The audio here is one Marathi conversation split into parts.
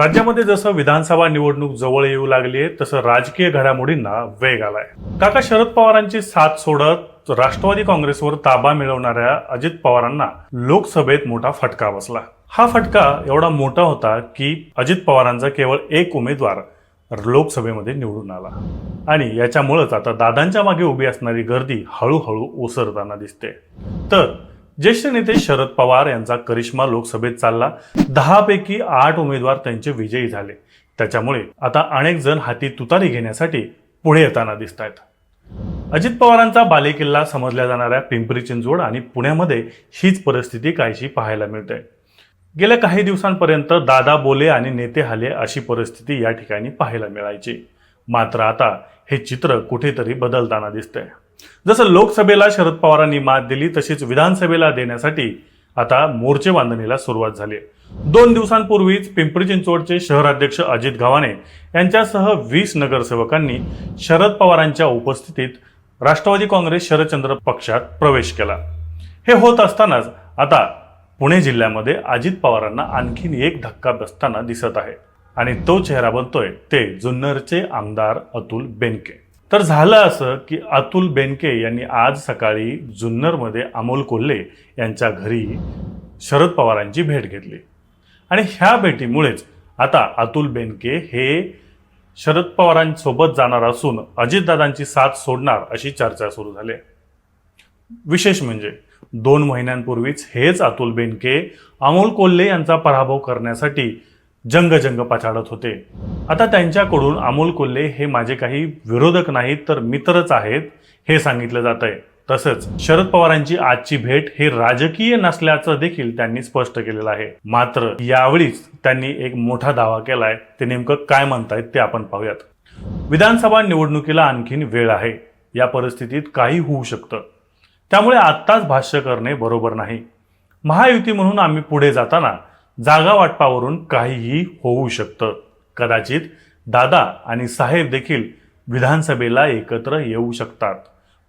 राज्यामध्ये जसं विधानसभा निवडणूक जवळ येऊ लागली तसं राजकीय घडामोडींना वेग आलाय. काका शरद पवारांची साथ सोडत राष्ट्रवादी काँग्रेसवर ताबा मिळवणाऱ्या अजित पवारांना लोकसभेत मोठा फटका बसला. हा फटका एवढा मोठा होता की अजित पवारांचा केवळ एक उमेदवार लोकसभेमध्ये निवडून आला. आणि याच्यामुळेच आता दादांच्या मागे उभी असणारी गर्दी हळूहळू ओसरताना दिसते. तर ज्येष्ठ नेते शरद पवार यांचा करिश्मा लोकसभेत चालला. दहापैकी आठ उमेदवार त्यांचे विजयी झाले. त्याच्यामुळे आता अनेक जण हाती तुतारी घेण्यासाठी पुढे येताना दिसत आहेत अजित पवारांचा बालेकिल्ला समजल्या जाणाऱ्या पिंपरी चिंचवड आणि पुण्यामध्ये हीच परिस्थिती काहीशी पाहायला मिळते. गेल्या काही दिवसांपर्यंत दादा बोले आणि नेते हाले अशी परिस्थिती या ठिकाणी पाहायला मिळायची. मात्र आता हे चित्र कुठेतरी बदलताना दिसतंय. जसं लोकसभेला शरद पवारांनी मात दिली तशीच विधानसभेला देण्यासाठी आता मोर्चे बांधणीला सुरुवात झाली दोन दिवसांपूर्वीच पिंपरी चिंचवडचे शहराध्यक्ष अजित गव्हाणे यांच्यासह वीस नगरसेवकांनी शरद पवारांच्या उपस्थितीत राष्ट्रवादी काँग्रेस शरदचंद्र पक्षात प्रवेश केला. हे होत असतानाच आता पुणे जिल्ह्यामध्ये अजित पवारांना आणखीन एक धक्का बसताना दिसत आहे. आणि तो चेहरा बनतोय ते जुन्नरचे आमदार अतुल बेनके. तर झालं असं की अतुल बेनके यांनी आज सकाळी जुन्नरमध्ये अमोल कोल्हे यांच्या घरी शरद पवारांची भेट घेतली आणि ह्या भेटीमुळेच आता अतुल बेनके हे शरद पवारांसोबत जाणार असून अजितदादांची साथ सोडणार अशी चर्चा सुरू झाली आहे. विशेष म्हणजे दोन महिन्यांपूर्वीच हेच अतुल बेनके अमोल कोल्हे यांचा पराभव करण्यासाठी जंगजंग पछाडत होते आता त्यांच्याकडून अमोल कोल्हे हे माझे काही विरोधक नाहीत तर मित्रच आहेत हे सांगितलं जात आहे तसंच शरद पवारांची आजची भेट हे राजकीय नसल्याचं देखील त्यांनी स्पष्ट केलेलं आहे. मात्र यावेळीच त्यांनी एक मोठा दावा केलाय. ते नेमकं काय म्हणतायत ते आपण पाहूयात. विधानसभा निवडणुकीला आणखीन वेळ आहे. या परिस्थितीत काही होऊ शकतं. त्यामुळे आत्ताच भाष्य करणे बरोबर नाही. महायुती म्हणून आम्ही पुढे जाताना जागा वाटपावरून काहीही होऊ शकतं. कदाचित दादा आणि साहेब देखील विधानसभेला एकत्र येऊ शकतात.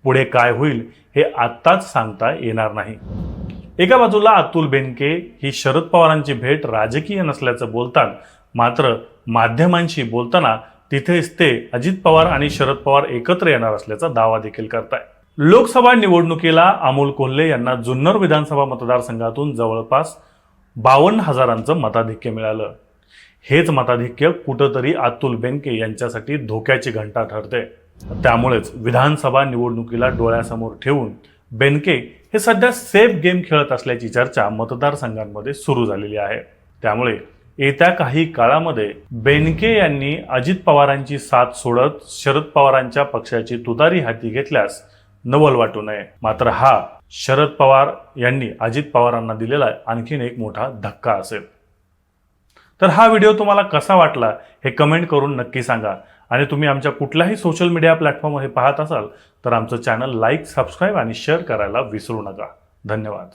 पुढे काय होईल हे आत्ताच सांगता येणार नाही. एका बाजूला अतुल बेनके ही शरद पवारांची भेट राजकीय नसल्याचं बोलतात. मात्र माध्यमांशी बोलताना तिथेच ते अजित पवार आणि शरद पवार एकत्र येणार असल्याचा दावा देखील करताय लोकसभा निवडणुकीला अमोल कोल्हे यांना जुन्नर विधानसभा मतदारसंघातून जवळपास बावन्न हजारांचं मताधिक्य मिळालं. हेच मताधिक्य कुठंतरी अतुल बेनके यांच्यासाठी धोक्याची घंटा ठरते. त्यामुळेच विधानसभा निवडणुकीला डोळ्यासमोर ठेवून बेनके हे सध्या सेफ गेम खेळत असल्याची चर्चा मतदारसंघांमध्ये सुरू झालेली आहे. त्यामुळे येत्या काही काळामध्ये बेनके यांनी अजित पवारांची साथ सोडत शरद पवारांच्या पक्षाची तुतारी हाती घेतल्यास नवल वाटू नये. मात्र हा शरद पवार यांनी अजित पवारांना दिलेला आणखीन एक मोठा धक्का असेल. तर हा व्हिडिओ तुम्हाला कसा वाटला हे कमेंट करून नक्की सांगा. आणि तुम्ही आमच्या कुठल्याही सोशल मीडिया प्लॅटफॉर्मवर हे पाहत असाल तर आमचं चॅनल लाईक सबस्क्राईब आणि शेअर करायला विसरू नका. धन्यवाद.